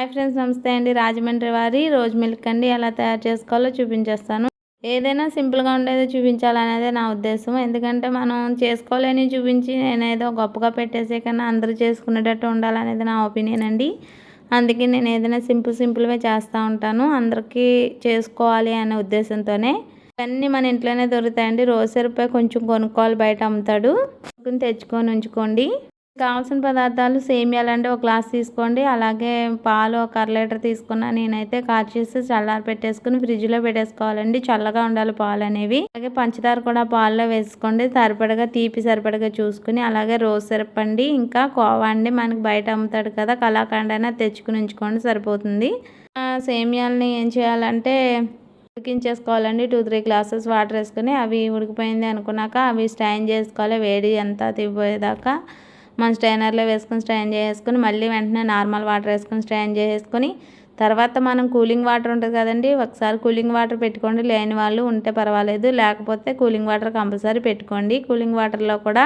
Hi friends నమస్తే అండి. రాజమండ్రి వారి రోజు మిల్క్ అండి. ఎలా తయారు చేసుకోవాలో చూపించేస్తాను. ఏదైనా సింపుల్గా ఉండేది చూపించాలనేదే నా ఉద్దేశం. ఎందుకంటే మనం చేసుకోలేని చూపించి నేనేదో గొప్పగా పెట్టేసే కన్నా అందరూ చేసుకునేటట్టు ఉండాలనేది నా ఒపీనియన్ అండి. అందుకే నేను ఏదైనా సింపుల్ సింపుల్గా చేస్తూ ఉంటాను. అందరికీ చేసుకోవాలి అనే ఉద్దేశంతోనే. ఇవన్నీ మన ఇంట్లోనే దొరుకుతాయండి. రోజు సరిపోయి కొంచెం కొనుక్కోవాలి బయట అమ్ముతాడు. తెచ్చుకొని ఉంచుకోండి. కావాల్సిన పదార్థాలు సేమియాలు అంటే ఒక గ్లాస్ తీసుకోండి. అలాగే పాలు ఒక అర లీటర్ తీసుకున్నా నేనైతే కాచేసి చల్లారి పెట్టేసుకుని ఫ్రిడ్జ్లో పెట్టేసుకోవాలండి. చల్లగా ఉండాలి పాలు అనేవి. అలాగే పంచదార కూడా పాల్లో వేసుకోండి. సరిపడగా తీపి సరిపడగా చూసుకుని అలాగే రోజ్ సిరప్ అండి. ఇంకా కోవా అండి. మనకి బయట అమ్ముతాడు కదా కళాఖండ్ అయినా తెచ్చుకుని ఉంచుకోండి. సరిపోతుంది. సేమియాలని ఏం చేయాలంటే ఉడికించేసుకోవాలండి. టూ త్రీ గ్లాసెస్ వాటర్ వేసుకొని అవి ఉడికిపోయింది అనుకున్నాక అవి స్టైన్ చేసుకోవాలి. వేడి అంతా తిపోయేదాకా మనం స్ట్రైనర్లో వేసుకొని స్ట్రైన్ చేసుకొని మళ్ళీ వెంటనే నార్మల్ వాటర్ వేసుకొని స్ట్రైన్ చేసుకొని తర్వాత మనం కూలింగ్ వాటర్ ఉంటుంది కదండి ఒకసారి కూలింగ్ వాటర్ పెట్టుకోండి లేని వాళ్ళు ఉంటే పర్వాలేదు. లేకపోతే కూలింగ్ వాటర్ కంపల్సరీ పెట్టుకోండి. కూలింగ్ వాటర్లో కూడా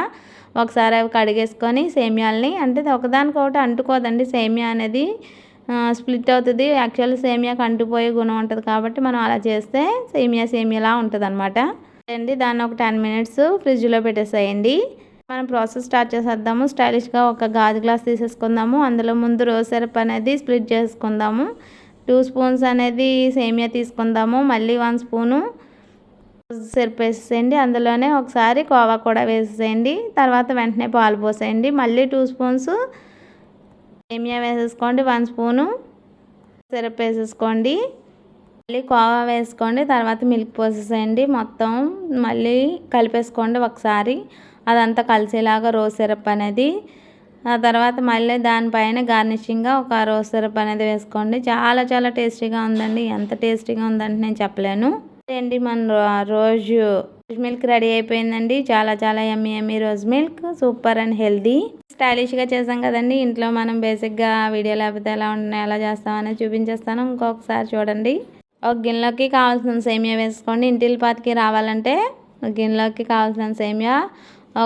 ఒకసారి అవి కడిగేసుకొని సేమియాలని అంటే ఒకదానికొకటి అంటుకోదండి. సేమియా అనేది స్ప్లిట్ అవుతుంది. యాక్చువల్ సేమియాకి అంటుపోయే గుణం ఉంటుంది కాబట్టి మనం అలా చేస్తే సేమియా సేమియాలా ఉంటుంది అనమాట అండి దాన్ని ఒక టెన్ మినిట్స్ ఫ్రిడ్జ్లో పెట్టేసేయండి. మనం ప్రాసెస్ స్టార్ట్ చేసేద్దాము. స్టైలిష్గా ఒక గాజు గ్లాస్ తీసేసుకుందాము. అందులో ముందు రోజ్ సిరప్ అనేది స్ప్లిట్ చేసుకుందాము. టూ స్పూన్స్ అనేది సేమియా తీసుకుందాము. మళ్ళీ వన్ స్పూను సిరప్ వేసేయండి అందులోనే ఒకసారి కోవా కూడా వేసేయండి తర్వాత వెంటనే పాలు పోసేయండి. మళ్ళీ టూ స్పూన్స్ సేమియా వేసేసుకోండి. వన్ స్పూను సిరప్ వేసేసుకోండి. మళ్ళీ కోవా వేసుకోండి తర్వాత మిల్క్ పోసేసేయండి మొత్తం మళ్ళీ కలిపేసుకోండి ఒకసారి. అదంతా కలిసేలాగా రోజ్ సిరప్ అనేది. ఆ తర్వాత మళ్ళీ దానిపైన గార్నిషింగ్గా ఒక రోజ్ సిరప్ అనేది వేసుకోండి. చాలా చాలా టేస్టీగా ఉందండి. ఎంత టేస్టీగా ఉందంటే నేను చెప్పలేను. అండి మన రోజు రోజ్ మిల్క్ రెడీ అయిపోయిందండి. చాలా చాలా yummy yummy rose milk. Super and healthy స్టైలిష్గా చేసాం కదండి. ఇంట్లో మనం బేసిక్గా వీడియో లేకపోతే ఎలా ఉంటున్నాయి ఎలా చేస్తామనేది చూపించేస్తాను. ఇంకొకసారి చూడండి. ఒక గిన్నెలోకి కావాల్సిన సేమియా వేసుకోండి. ఇంటిల్ పాతికి రావాలంటే గిన్నెలోకి కావాల్సిన సేమియా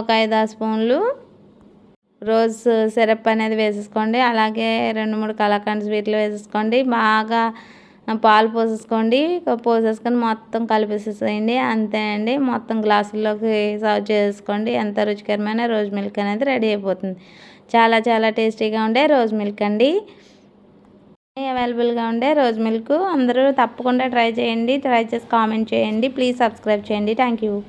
ఒక ఐదు ఆరు స్పూన్లు. రోజ్ సిరప్ అనేది వేసేసుకోండి. అలాగే రెండు మూడు కలాకండ్ స్వీట్లు వేసేసుకోండి. బాగా పాలు పోసేసుకోండి. పోసేసుకొని మొత్తం కలిపేసేసేయండి. అంతేనండి మొత్తం గ్లాసుల్లోకి సర్వ్ చేసుకోండి. ఎంత రుచికరమైన రోజ్ మిల్క్ అనేది రెడీ అయిపోతుంది. చాలా చాలా టేస్టీగా ఉండే రోజ్ మిల్క్ అండి. అవైలబుల్గా ఉండే రోజ్ మిల్క్. అందరూ తప్పకుండా ట్రై చేయండి. ట్రై చేసి కామెంట్ చేయండి. ప్లీజ్ సబ్స్క్రైబ్ చేయండి. Thank you